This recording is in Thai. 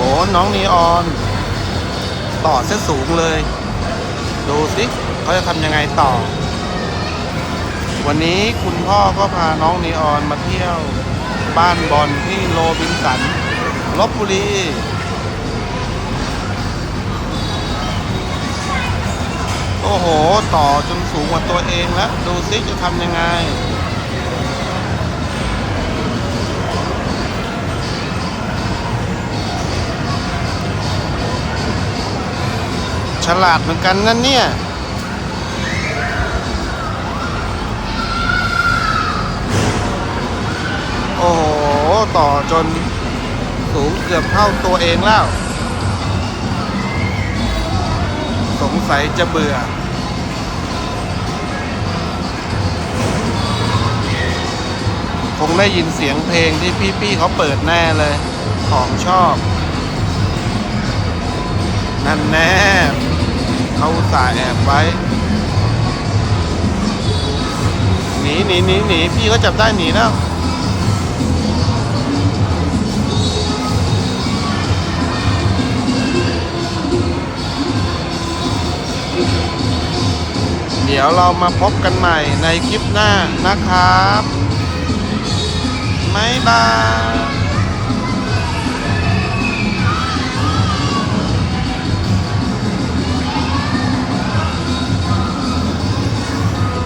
อ้น้องนีออน ต่อเส้นสูงเลย ดูสิเขาจะทำยังไงต่อ วันนี้คุณพ่อก็พาน้องนีออนมาเที่ยว บ้านบอลที่โรบินสันลบบุรีโอ้โห ต่อจนสูงกว่าตัวเองแล้ว ดูซิจะทำยังไง ลาดเหมือนกันนั่นเนี่ย โอ้โห ต่อจนสูงเกือบเท่าตัวเองแล้ว สงสัยจะเบื่อคงได้ยินเสียงเพลงที่พี่ๆเขาเปิดแน่เลย ของชอบ นั่นแน่ เขาสาแอบไว้หนีหนีหนีหนีพี่ก็จับได้หนีแล้วเดี๋ยวเรามาพบกันใหม่ในคลิปหน้านะครับ บ๊ายบาย